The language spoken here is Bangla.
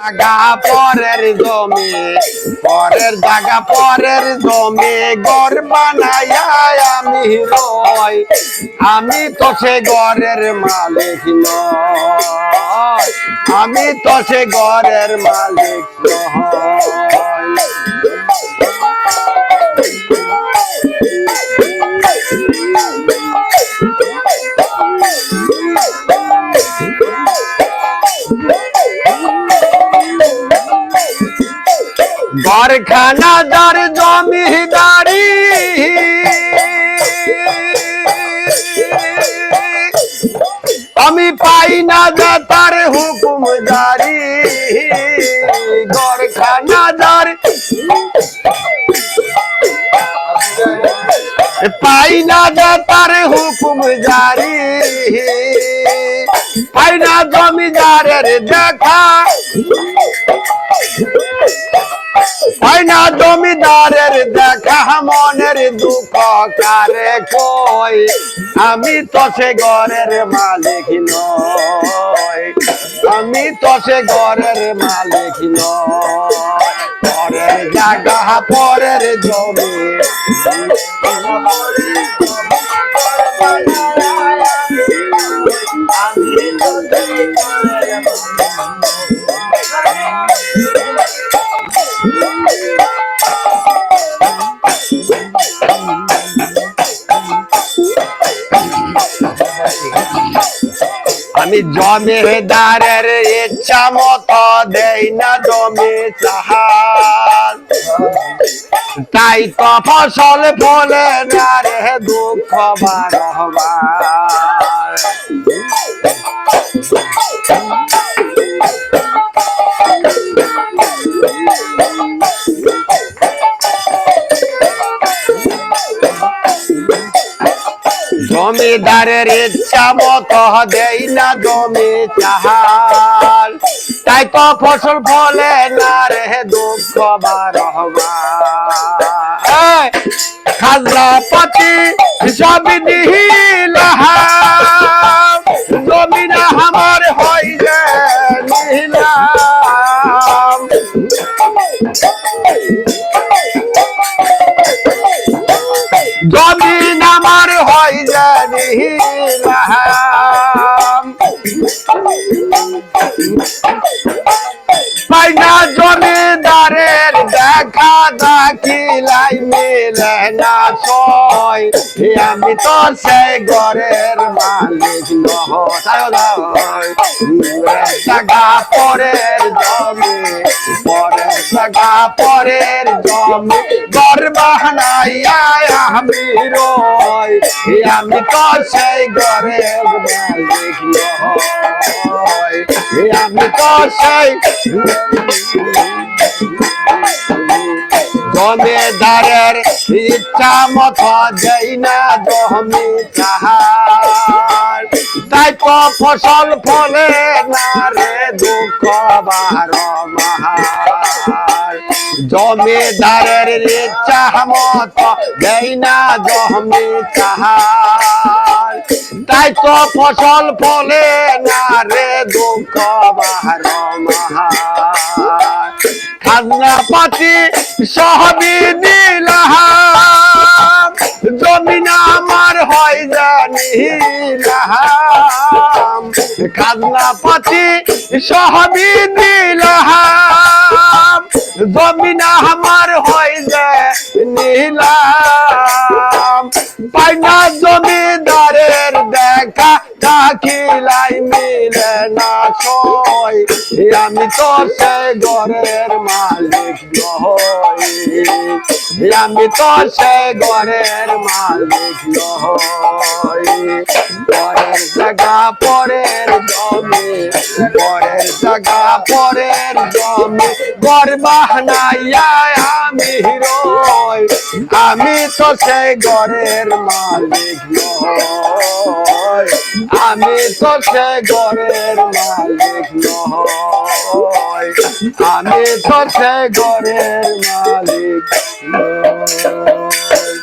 জাগা পরের জমি, পরের জাগা পরের জমি, ঘর বানাইয়া আমি রই আমি তো সে ঘরের মালিক নয় আমি তো সে ঘরের মালিক নয় ঘরখানা যার জমিদারি আমি পাই না যা তার হুকুম জারি ঘরখানা যার পাই না যা তার হুকুম জারি পাই না জমিদারের দেখা হয় দেখা, মনের দুঃখ কই আমি তো সে ঘরের মালিক নয় আমি তো সে ঘরের মালিক নয় পরের জায়গা, পরের জমি। আমি জমিদারের ইচ্ছা মতো দেই না জমি চাহার তাই তো ফসল ফলে না রে দুঃখ বারবার জমিদারের ইচ্ছা মতো দেই না জমি চাহার তাই তো ফসল ফলে না রে দুঃখ বার খাজনা পাতি সব দিহিলাহা আমার মিলে না ছয় আমি তো সেই ঘরের মালিক নয় জাগা পরের জমি, পরের জাগা পরের জমি, ঘর বাহানাইয়া আমি রই। আমি তো সেই ঘরের মালিক নয় আমি তো সেই জমিদারের ইচ্ছা মত দেই না জমি চাহার তাই তো ফসল ফলে না রে দুঃখ বার মাহার। জমিদারের ইচ্ছা মতো দেই না জমি চাহার তাই তো ফসল ফলে না রে দুঃখ বার মাহার। খাজনা পাতি সহবি দিলাম জমিন আমার হয় জানিলাম খাজনা পাতি সহবি দিলাম জমিন আমার হয় জানিলাম পাইনা জমিদারের দেখা দাখিলাই মিলে না আমি তো সে ঘরের মালিক নই। আমি তো সে ঘরের মালিক নই। পরের জায়গা পরের জমি পরের জায়গা পরের জমি। ঘর বাহনাইয়া আমি রই আমি তো সেই ঘরের মালিক নয় আমি তো সেই ঘরের মালিক নয় আমি তো সেই ঘরের মালিক